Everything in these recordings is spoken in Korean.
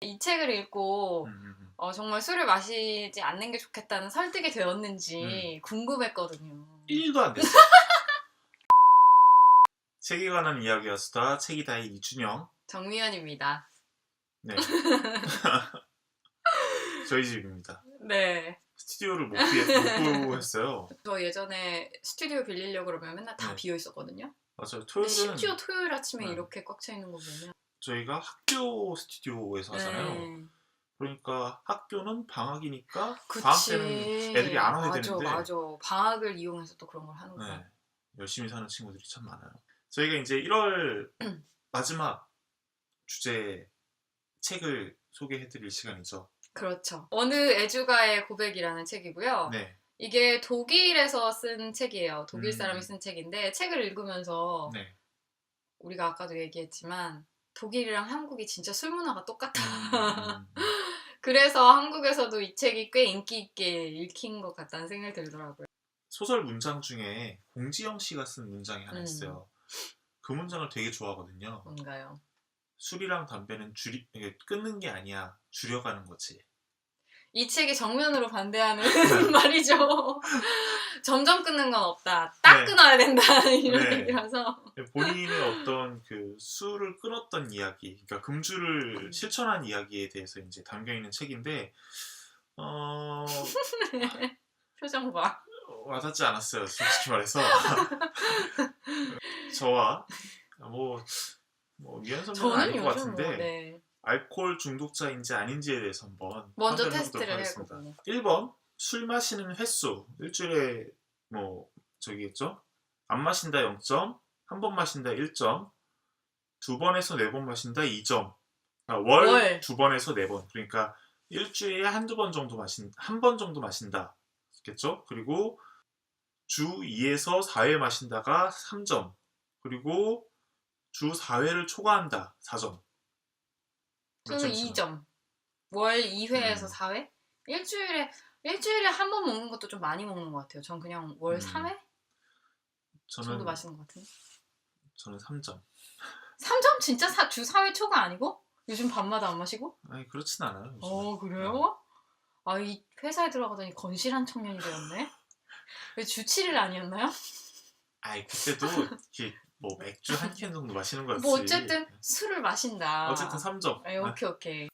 이 책을 읽고 음, 음, 음. 어, 정말 술을 마시지 않는 게 좋겠다는 설득이 되었는지 궁금했거든요. 1도 안 됐어요. 책에 관한 이야기와 수다 책이다의 이준영. 정미연입니다. 네. 저희 집입니다. 네. 스튜디오를 못, 비, 못 구했어요. 저 예전에 스튜디오 빌리려고 그러면 맨날 다 네. 비어 있었거든요. 맞아요. 근데 토요일은 심지어 토요일 아침에 네. 이렇게 꽉 차 있는 거 보면 저희가 학교 스튜디오에서 하잖아요. 네. 그러니까 학교는 방학이니까 그치. 방학 때는 애들이 안 와야 맞아, 되는데 맞아. 방학을 이용해서 또 그런 걸 하는구나. 네, 열심히 사는 친구들이 참 많아요. 저희가 이제 1월 마지막 주제 책을 소개해드릴 시간이죠. 그렇죠. 어느 애주가의 고백이라는 책이고요. 네, 이게 독일에서 쓴 책이에요. 독일 음. 사람이 쓴 책인데 책을 읽으면서 네. 우리가 아까도 얘기했지만 독일이랑 한국이 진짜 술 문화가 똑같아. 음, 그래서 한국에서도 이 책이 꽤 인기 있게 읽힌 것 같다는 생각이 들더라고요. 소설 문장 중에 공지영 씨가 쓴 문장이 하나 음. 있어요. 그 문장을 되게 좋아하거든요. 뭔가요? 술이랑 담배는 줄이 끊는 게 아니야 줄여가는 거지. 이 책이 정면으로 반대하는 말이죠. 점점 끊는 건 없다. 딱 네. 끊어야 된다. 이런 네. 얘기라서. 본인의 어떤 그 술을 끊었던 이야기, 그러니까 금주를 음. 실천한 이야기에 대해서 이제 담겨 있는 책인데 어, 표정 봐. 와닿지 않았어요, 솔직히 말해서. 저와 뭐, 뭐 미연 선배는 아닌 것 요즘 같은데 뭐, 네. 알코올 중독자인지 아닌지에 대해서 한번 먼저 테스트를 하겠습니다. 해보고. 1번 술 마시는 횟수 일주일에 뭐 저기겠죠? 안 마신다 0점, 한 번 마신다 1점, 두 번에서 네 번 마신다 2점. 아, 월 월. 두 번에서 네 번. 그러니까 일주일에 한두 번 정도 마신 한 번 정도 마신다. 겠죠? 그리고 주 2에서 4회 마신다가 3점. 그리고 주 4회를 초과한다. 4점. 저는 2점. 월 2회에서 음. 4회? 일주일에 일주일에 한 번 먹는 것도 좀 많이 먹는 것 같아요. 전 그냥 월 음. 3회 저는 정도 마시는 것 같은데. 저는 3점. 3점 진짜 사, 주 4회 초가 아니고? 요즘 밤마다 안 마시고? 아니 그렇진 않아요. 요즘은. 어 그래요? 아 이 회사에 들어가더니 건실한 청년이 되었네. 왜 주 7일 아니었나요? 아이 그때도 이게 뭐 맥주 한 캔 정도 마시는 거였지. 뭐 어쨌든 술을 마신다. 어쨌든 3점. 아, 오케이 오케이.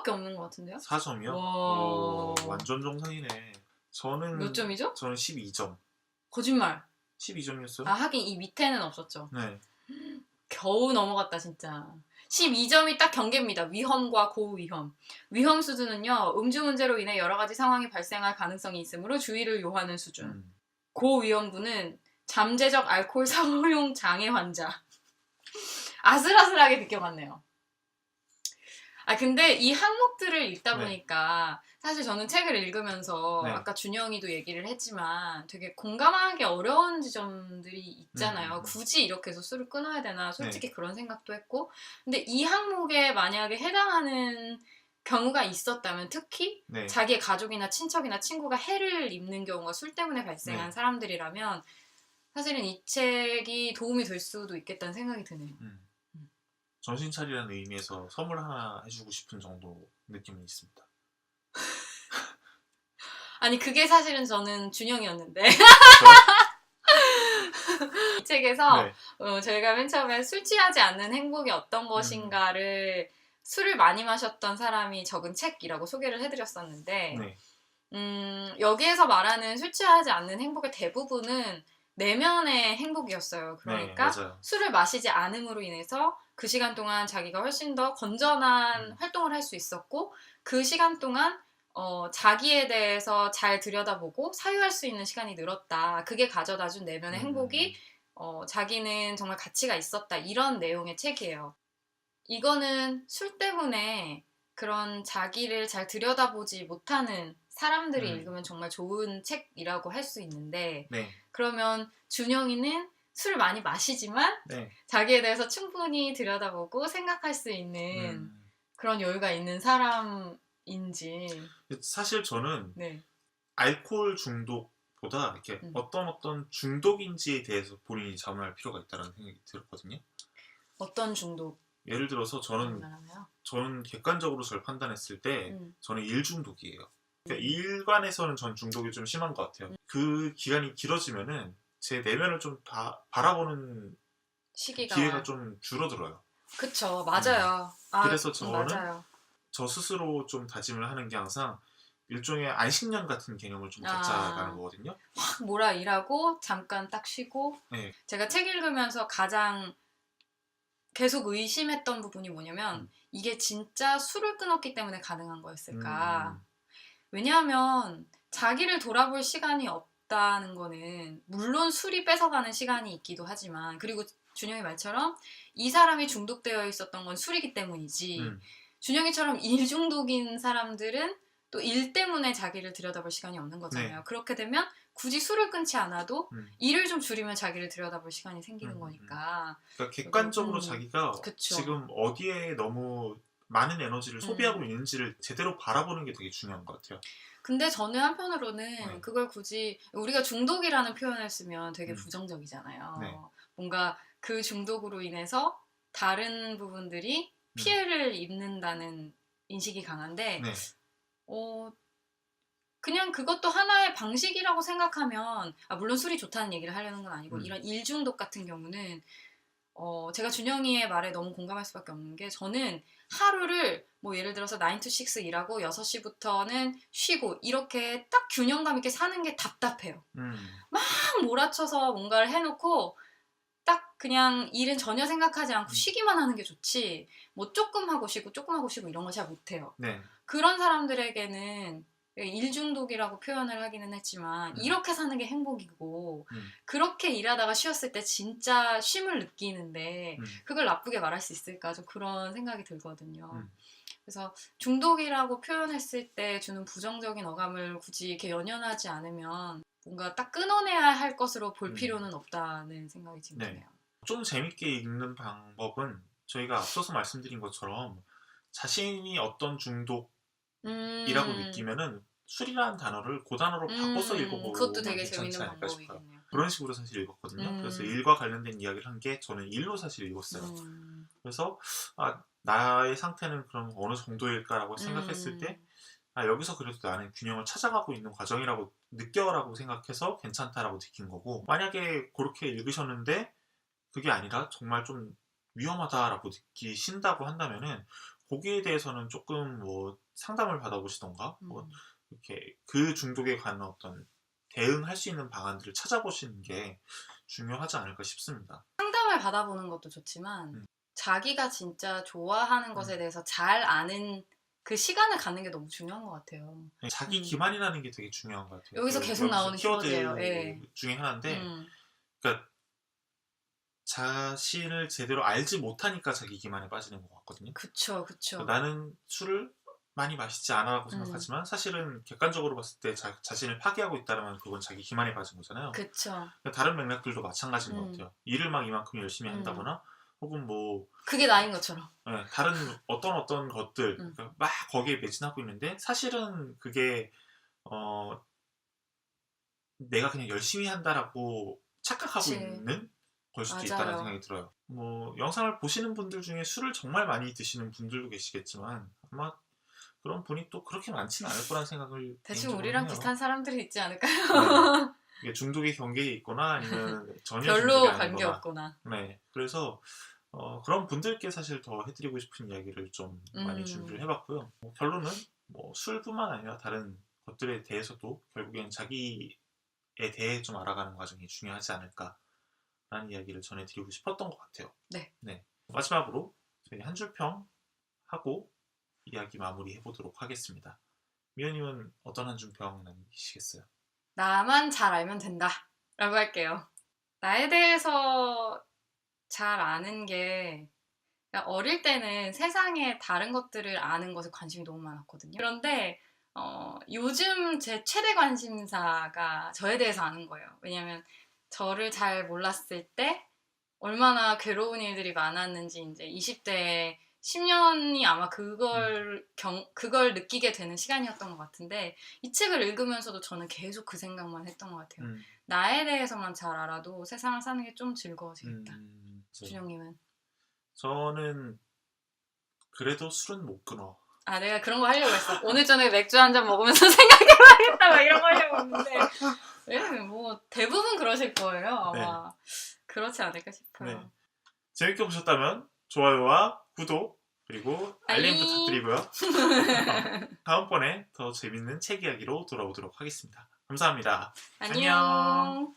사점밖에 없는 것 같은데요? 4점이요? 와. 완전 정상이네. 저는 몇 점이죠? 저는 12점. 거짓말. 12점이었어요? 아 하긴 이 밑에는 없었죠. 네. 겨우 넘어갔다 진짜. 12점이 딱 경계입니다. 위험과 고위험. 위험 수준은요. 음주 문제로 인해 여러 가지 상황이 발생할 가능성이 있으므로 주의를 요하는 수준. 음. 고위험군은 잠재적 알코올 사용 장애 환자. 아슬아슬하게 느껴봤네요. 아 근데 이 항목들을 읽다 네. 보니까 사실 저는 책을 읽으면서 네. 아까 준영이도 얘기를 했지만 되게 공감하기 어려운 지점들이 있잖아요. 음, 음. 굳이 이렇게 해서 술을 끊어야 되나 솔직히 그런 생각도 했고 근데 이 항목에 만약에 해당하는 경우가 있었다면 특히 네. 자기의 가족이나 친척이나 친구가 해를 입는 경우가 술 때문에 발생한 네. 사람들이라면 사실은 이 책이 도움이 될 수도 있겠다는 생각이 드네요. 음. 정신 차리라는 의미에서 선물 하나 해주고 싶은 정도 느낌은 있습니다. 아니 그게 사실은 저는 준영이었는데 이 책에서 네. 어, 저희가 맨 처음에 술 취하지 않는 행복이 어떤 것인가를 술을 많이 마셨던 사람이 적은 책이라고 소개를 해드렸었는데 네. 음, 여기에서 말하는 술 취하지 않는 행복의 대부분은 내면의 행복이었어요. 그러니까 네. 술을 마시지 않음으로 인해서 그 시간 동안 자기가 훨씬 더 건전한 음. 활동을 할 수 있었고 그 시간 동안 어, 자기에 대해서 잘 들여다보고 사유할 수 있는 시간이 늘었다. 그게 가져다 준 내면의 음. 행복이 어, 자기는 정말 가치가 있었다. 이런 내용의 책이에요. 이거는 술 때문에 그런 자기를 잘 들여다보지 못하는 사람들이 음. 읽으면 정말 좋은 책이라고 할 수 있는데 네. 그러면 준영이는 술을 많이 마시지만 네. 자기에 대해서 충분히 들여다보고 생각할 수 있는 음. 그런 여유가 있는 사람인지 사실 저는 네. 알코올 중독 보다 이렇게 음. 어떤 어떤 중독인지에 대해서 본인이 자문할 필요가 있다는 생각이 들었거든요. 어떤 중독 예를 들어서 저는? 저는 객관적으로 저를 판단했을 때 음. 저는 일 중독이에요. 그러니까 일관에서는 전 중독이 좀 심한 것 음. 같아요. 그 기간이 길어지면은 제 내면을 좀 바, 바라보는 시기가 기회가 좀 줄어들어요. 그쵸 맞아요. 아, 그래서 음, 저는 맞아요. 저 스스로 좀 다짐을 하는 게 항상 일종의 안식년 같은 개념을 좀 아. 갖자라는 거거든요. 확 몰아 일하고 잠깐 딱 쉬고 네. 제가 책 읽으면서 가장 계속 의심했던 부분이 뭐냐면 음. 이게 진짜 술을 끊었기 때문에 가능한 거였을까? 음, 왜냐하면 자기를 돌아볼 시간이 없다는 거는 물론 술이 뺏어가는 시간이 있기도 하지만 그리고 준영이 말처럼 이 사람이 중독되어 있었던 건 술이기 때문이지 음, 준영이처럼 일 중독인 사람들은 또 일 때문에 자기를 들여다볼 시간이 없는 거잖아요. 네. 그렇게 되면 굳이 술을 끊지 않아도 음. 일을 좀 줄이면 자기를 들여다볼 시간이 생기는 음, 거니까. 그러니까 객관적으로 음, 자기가 그쵸. 지금 어디에 너무 많은 에너지를 소비하고 음. 있는지를 제대로 바라보는 게 되게 중요한 것 같아요. 근데 저는 한편으로는 네. 그걸 굳이 우리가 중독이라는 표현을 쓰면 되게 음. 부정적이잖아요. 네. 뭔가 그 중독으로 인해서 다른 부분들이 음. 피해를 입는다는 인식이 강한데 네, 어, 그냥 그것도 하나의 방식이라고 생각하면, 아, 물론 술이 좋다는 얘기를 하려는 건 아니고, 음. 이런 일중독 같은 경우는, 어, 제가 준영이의 말에 너무 공감할 수밖에 없는 게, 저는 하루를, 뭐 예를 들어서 9 to 6 일하고 6시부터는 쉬고, 이렇게 딱 균형감 있게 사는 게 답답해요. 음, 막 몰아쳐서 뭔가를 해놓고, 딱 그냥 일은 전혀 생각하지 않고 음. 쉬기만 하는 게 좋지, 뭐 조금 하고 쉬고, 조금 하고 쉬고 이런 거잘 못해요. 네, 그런 사람들에게는 일중독이라고 표현을 하기는 했지만 음. 이렇게 사는 게 행복이고 음. 그렇게 일하다가 쉬었을 때 진짜 쉼을 느끼는데 음. 그걸 나쁘게 말할 수 있을까 좀 그런 생각이 들거든요. 음. 그래서 중독이라고 표현했을 때 주는 부정적인 어감을 굳이 이렇게 연연하지 않으면 뭔가 딱 끊어내야 할 것으로 볼 음. 필요는 없다는 생각이 지금 네. 드네요. 좀 재밌게 읽는 방법은 저희가 앞서서 말씀드린 것처럼 자신이 어떤 중독이라고 음. 느끼면은 술이라는 단어를 그 단어로 바꿔서 음, 읽어보면 그것도 되게 재밌는 않을까 싶어요. 방법이겠네요. 그런 식으로 사실 읽었거든요. 음. 그래서 일과 관련된 이야기를 한 게 저는 일로 사실 읽었어요. 음. 그래서 아, 나의 상태는 그럼 어느 정도일까라고 생각했을 음. 때 아, 여기서 그래도 나는 균형을 찾아가고 있는 과정이라고 느껴라고 생각해서 괜찮다라고 느낀 거고 만약에 그렇게 읽으셨는데 그게 아니라 정말 좀 위험하다라고 느끼신다고 한다면은 거기에 대해서는 조금 뭐 상담을 받아보시던가 뭐 음. 이렇게 그 중독에 관한 어떤 대응할 수 있는 방안들을 찾아보시는 게 중요하지 않을까 싶습니다. 상담을 받아보는 것도 좋지만 음. 자기가 진짜 좋아하는 것에 대해서 잘 아는 그 시간을 갖는 게 너무 중요한 것 같아요. 자기 음. 기만이라는 게 되게 중요한 것 같아요. 여기서 그 계속 나오는 키워드예요. 예. 중에 하나인데 음. 그러니까 자신을 제대로 알지 못하니까 자기 기만에 빠지는 것 같거든요. 그쵸, 그쵸. 나는 술을 많이 마시지 않아라고 음. 생각하지만 사실은 객관적으로 봤을 때 자, 자신을 파괴하고 있다면 그건 자기 기만에 빠진 거잖아요. 그러니까 다른 맥락들도 마찬가지인 것 음. 같아요. 일을 막 이만큼 열심히 음. 한다거나 혹은 뭐 그게 나인 것처럼. 예, 다른 어떤 어떤 것들 음. 그러니까 막 거기에 매진하고 있는데 사실은 그게 어 내가 그냥 열심히 한다라고 착각하고 그치. 있는 걸 수도 맞아요. 있다는 생각이 들어요. 뭐 영상을 보시는 분들 중에 술을 정말 많이 드시는 분들도 계시겠지만 아마 그런 분이 또 그렇게 많지는 않을 거란 생각을 대충 우리랑 해요. 비슷한 사람들이 있지 않을까요? 네. 이게 중독의 경계에 있거나 아니면 전혀 별로 관계 없거나. 네, 그래서 어, 그런 분들께 사실 더 해드리고 싶은 이야기를 좀 많이 음. 준비를 해봤고요. 뭐 결론은 뭐 술뿐만 아니라 다른 것들에 대해서도 결국엔 자기에 대해 좀 알아가는 과정이 중요하지 않을까라는 이야기를 전해드리고 싶었던 것 같아요. 네. 마지막으로 저희 한 줄 평 하고 이야기 마무리 해 보도록 하겠습니다. 미연님은 어떤 한줄평 남기시겠어요? 나만 잘 알면 된다. 라고 할게요. 나에 대해서 잘 아는 게 그러니까 어릴 때는 세상에 다른 것들을 아는 것에 관심이 너무 많았거든요. 그런데 어, 요즘 제 최대 관심사가 저에 대해서 아는 거예요. 왜냐면 저를 잘 몰랐을 때 얼마나 괴로운 일들이 많았는지 이제 20대에 10년이 아마 그걸 경 그걸 느끼게 되는 시간이었던 것 같은데 이 책을 읽으면서도 저는 계속 그 생각만 했던 것 같아요. 음, 나에 대해서만 잘 알아도 세상을 사는 게 좀 즐거워지겠다. 음, 저- 준영님은? 저는 그래도 술은 못 끊어. 아 내가 그런 거 하려고 했어. 오늘 저녁에 맥주 한 잔 먹으면서 생각해봐야겠다 막 이런 거 하려고 했는데 왜냐면 뭐 대부분 그러실 거예요 아마 그렇지 않을까 싶어요. 네. 재밌게 보셨다면 좋아요와 구독 그리고 알림 알림. 부탁드리고요. 다음번에 더 재밌는 책 이야기로 돌아오도록 하겠습니다. 감사합니다. 안녕.